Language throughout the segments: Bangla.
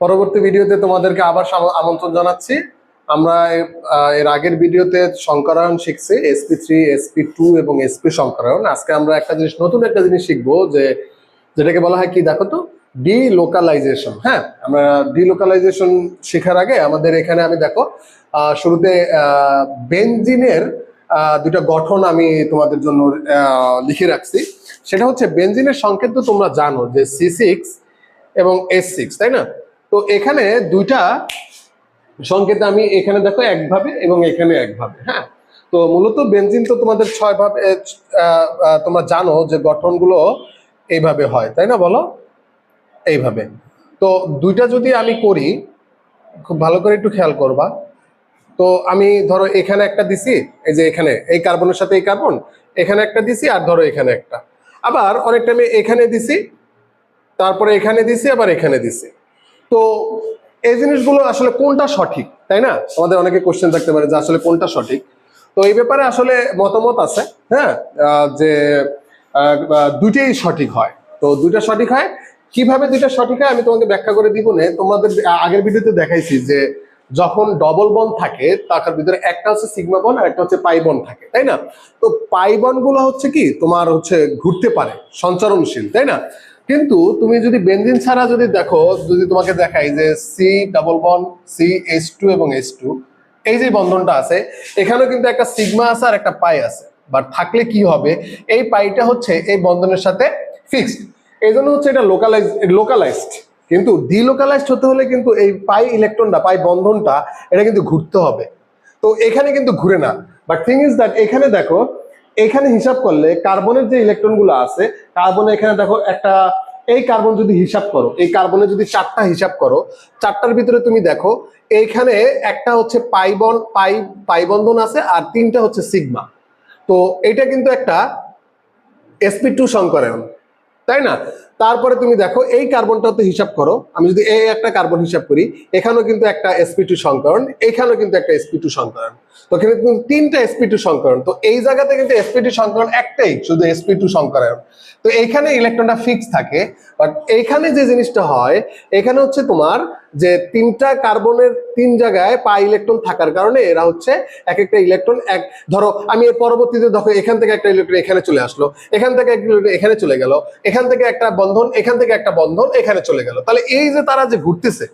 পরবর্তী ভিডিওতে তোমাদেরকে আবার আমন্ত্রণ জানাচ্ছি। আমরা এর আগের ভিডিওতে সংকরায়ন শিখছি এসপি থ্রি এসপি টু এবং এসপি সংকরায়ন। আজকে আমরা একটা জিনিস, নতুন একটা জিনিস শিখব যে যেটাকে বলা হয় কি দেখো তো? ডি লোকালাইজেশন হ্যাঁ আমরা ডি লোকালাইজেশন শেখার আগে আমাদের এখানে আমি দেখো শুরুতে বেনজিনের দুটা গঠন আমি তোমাদের জন্য লিখে রাখছি। সেটা হচ্ছে, বেনজিনের সংকেত তো তোমরা জানো যে সি সিক্স এবং এস সিক্স তাই না? তো এখানে দুইটা সংকেত আমি এখানে দেখো একভাবে এবং এখানে একভাবে হ্যাঁ? তো মূলত বেনজিন তো তোমাদের ছয় ভাবে তোমরা জানো যে গঠনগুলো এইভাবে হয়, তাই না বলো? এইভাবে। তো দুইটা যদি আমি করি, খুব ভালো করে একটু খেয়াল করবা। তো আমি ধরো এখানে একটা দিছি, এই যে এখানে, এই কার্বনের সাথে এই কার্বন, এখানে একটা দিছি আর ধরো এখানে একটা। আবার অনেক টাইমে এখানে দিছি, তারপরে এখানে দিছি, আবার এখানে দিছি। তো এই জিনিসগুলো আসলে কোনটা সঠিক, তাই না? আমাদের অনেকে কোশ্চেন থাকতে পারে যে আসলে কোনটা সঠিক। তো এই ব্যাপারে আসলে মতামত আছে হ্যাঁ? যে দুইটাই সঠিক হয়। তো দুইটা সঠিক হয়। কীভাবে দুইটা সঠিক হয় আমি তোমাকে ব্যাখ্যা করে দিব না। তোমাদের আগের ভিডিওতে দেখাইছি যে যখন ডবল বন থাকে, তার ভিতরে একটা হচ্ছে সিগমা বন আর একটা হচ্ছে পাই বন থাকে, তাই না? তো পাই বনগুলো হচ্ছে কি? তোমার হচ্ছে ঘুরতে পারে সঞ্চারণশীল তাই না? কিন্তু তুমি যদি বেনজিন ছাড়া যদি দেখো, যদি তোমাকে দেখাই যে C double bond C H two এবং এইচ টু এই যে বন্ধনটা আছে, এখানেও কিন্তু একটা সিগমা আছে আর একটা পাই আছে। বাট থাকলে কি হবে? এই পাইটা হচ্ছে এই বন্ধনের সাথে ফিক্সড এই জন্য হচ্ছে এটা লোকালাইজ লোকালাইজড কিন্তু ডিলোকালাইজড হতে হলে কিন্তু এই পাই ইলেকট্রনটা পাই বন্ধনটা, এটা কিন্তু ঘুরতে হবে। তো এখানে কিন্তু ঘুরে না। বাট থিং ইজ দ্যাট এখানে দেখো, এখানে হিসাব করলে কার্বনের যে ইলেকট্রনগুলো আছে কার্বনে এখানে দেখো একটা, এই কার্বন যদি হিসাব করো, এই কার্বনে যদি চারটা হিসাব করো, চারটার ভিতরে তুমি দেখো, এইখানে একটা হচ্ছে পাইবন পাই পাইবন্ধন আছে আর তিনটা হচ্ছে সিগমা তো এটা কিন্তু একটা এসপি টু সংকরায়ন তাই না? তারপরে তুমি দেখো, এই কার্বনটা তো হিসাব করো। আমি যদি এই একটা কার্বন হিসাব করি, এখানেও কিন্তু একটা এসপি টু সংকরণ, এখানেও কিন্তু একটা এসপি টু সংকরণ। তো এখানে কিন্তু তিনটা এসপি টু সংকরণ। তো এই জায়গাতে কিন্তু এসপি টু সংকরণ একটাই, শুধু এসপি টু সংকরণ। তো এইখানে ইলেকট্রনটা ফিক্স থাকে বাট এইখানে যে জিনিসটা হয়, এখানে হচ্ছে তোমার যে তিনটা কার্বনের তিন জায়গায় পা ইলেকট্রন থাকার কারণে এরা হচ্ছে এক একটা ইলেকট্রন এক ধরো, আমি এর পরবর্তীতে দেখো, এখান থেকে একটা ইলেকট্রন এখানে চলে আসলো, এখান থেকে একটা ইলেকট্রন এখানে চলে গেল, এখান থেকে একটা বন্ধন, এখান থেকে একটা বন্ধন, এখানে চলে গেল। তাহলে এই যে তারা যে ঘুরতেছে,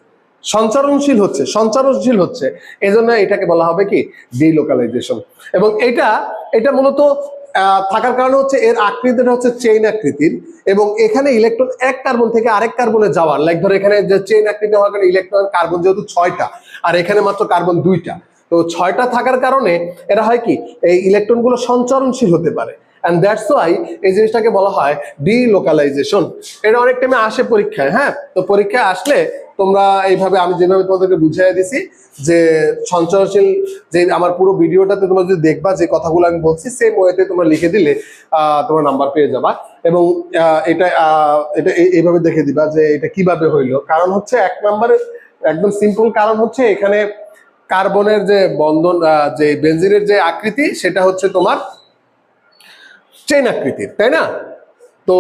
সঞ্চারণশীল হচ্ছে সঞ্চারণশীল হচ্ছে এই জন্য এটাকে বলা হবে কি? ডিলোকালাইজেশন এবং এটা এটা মূলত থাকার কারণে হচ্ছে এর আকৃতিটা হচ্ছে চেইন আকৃতির এবং এখানে ইলেকট্রন এক কার্বন থেকে আরেক কার্বনে যাওয়ার। লাইক ধরো এখানে যে চেইন আকৃতি হওয়ার কারণে ইলেকট্রন কার্বন যেহেতু ছয়টা, আর এখানে মাত্র কার্বন দুইটা। তো ছয়টা থাকার কারণে এরা হয় কি, এই ইলেকট্রনগুলো সঞ্চারণশীল হতে পারে। অ্যান্ড দ্যাটস ওয়াই এই জিনিসটাকে বলা হয় ডি লোকালাইজেশন এটা অনেক টাইমে আসে পরীক্ষায় হ্যাঁ? তো পরীক্ষায় আসলে তোমরা এইভাবে আমি যেভাবে তোমাদেরকে বুঝিয়ে দিছি, যে সঞ্চয়শীল যে আমার পুরো ভিডিওটাতে তোমরা যদি দেখবা যে কথাগুলো আমি বলছি সেম ওয়েতে তোমরা লিখে দিলে তোমরা নাম্বার পেয়ে যাবা। এবং এটা এটা এইভাবে দেখে দিবা যে এটা কীভাবে হইল। কারণ হচ্ছে এক নম্বরে, একদম সিম্পল কারণ হচ্ছে এখানে কার্বনের যে বন্ধন যে বেনজিনের যে আকৃতি, সেটা হচ্ছে তোমার চেন আকৃতির, তাই না? তো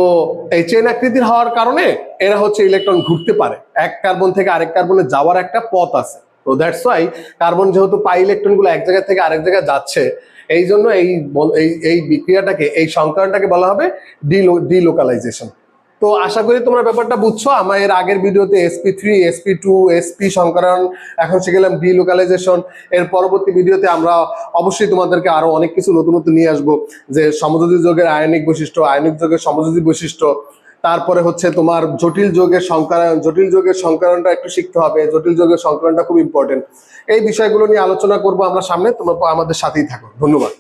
এই চেন আকৃতির হওয়ার কারণে এরা হচ্ছে ইলেকট্রন ঘুরতে পারে। এক কার্বন থেকে আরেক কার্বনে যাওয়ার একটা পথ আছে। তো দ্যাটস ওয়াই কার্বন যেহেতু পাই ইলেকট্রনগুলো এক জায়গা থেকে আরেক জায়গায় যাচ্ছে, এই জন্য এই এই এই বিক্রিয়াটাকে, এই সংকরণটাকে বলা হবে ডিলো ডিলোকালাইজেশন তো আশা করি তোমরা ব্যাপারটা বুঝছ। আমার এর আগের ভিডিওতে SP three SP two SP সংকরণ এখন শিখলাম ডিলোকালাইজেশন এর পরবর্তী ভিডিওতে আমরা অবশ্যই তোমাদেরকে আরও অনেক কিছু নতুন নতুন নিয়ে আসব, যে সমযোজী যোগের আয়নিক বৈশিষ্ট্য, আয়নিক যোগের সমযোজী বৈশিষ্ট্য। তারপরে হচ্ছে তোমার জটিল যোগের সংকরণ জটিল যোগের সংকরণটা একটু শিখতে হবে। জটিল যোগের সংকরণটা খুব ইম্পর্টেন্ট এই বিষয়গুলো নিয়ে আলোচনা করব আমরা সামনে। তোমরা আমাদের সাথেই থাকো। ধন্যবাদ।